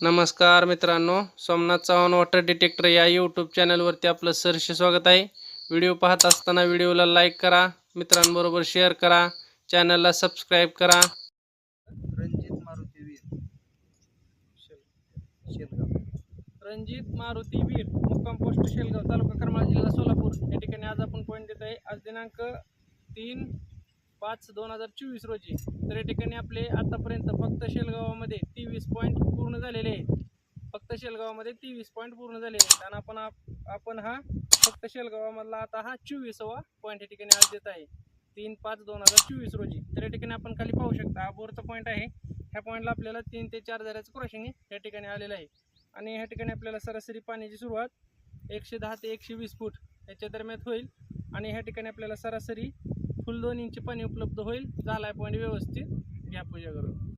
नमस्कार मित्रांनो Somnath Chavan water detector या यूट्यूब चॅनलवरती आपलं सहर्ष स्वागत आहे. व्हिडिओ पाहत असताना व्हिडिओला लाईक करा मित्रांबरोबर शेअर करा चॅनलला सबस्क्राईब करा. रणजित मारुती वीर. शेलगाव. रणजित मारुती वीर मुक्काम पोस्ट शेलगाव तालुका करमाळा जिल्हा सोलापूर. या ठिकाणी आज आपण पॉईंट देत आहे. आज दिनांक तीन पाच दोन हजार चोवीस रोजी. तर या ठिकाणी आपले आतापर्यंत फक्त शेलगावामध्ये तेवीस पॉईंट पूर्ण झालेले आहेत. फक्त शेलगावामध्ये तेवीस पॉईंट पूर्ण झालेले आहेत. आणि आपण आप- आपण हा फक्त शेलगावामधला आता हा चोवीसवा पॉईंट या ठिकाणी आज देत आहे. तीन पाच दोन हजार चोवीस रोजी. तर या ठिकाणी आपण खाली पाहू शकता हा बोरचा पॉईंट आहे. ह्या पॉईंटला आपल्याला तीन ते चार झाल्याचं क्रॉशिंग या ठिकाणी आलेलं आहे. आणि ह्या ठिकाणी आपल्याला सरासरी पाण्याची सुरुवात एकशे दहा ते एकशे वीस फूट याच्या दरम्यान होईल. आणि ह्या ठिकाणी आपल्याला सरासरी फुल दोन इंची पाणी उपलब्ध होईल. झालाय पॉईंट व्यवस्थित. घ्या पूजा करून.